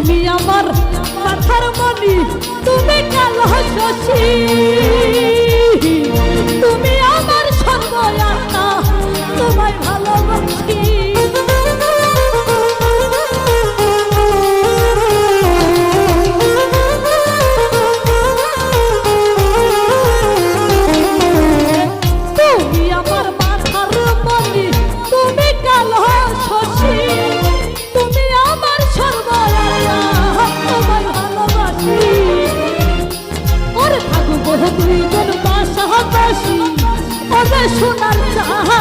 তুমি আমার কথার মনি তুমি কাল হচ্ছি 别说难找。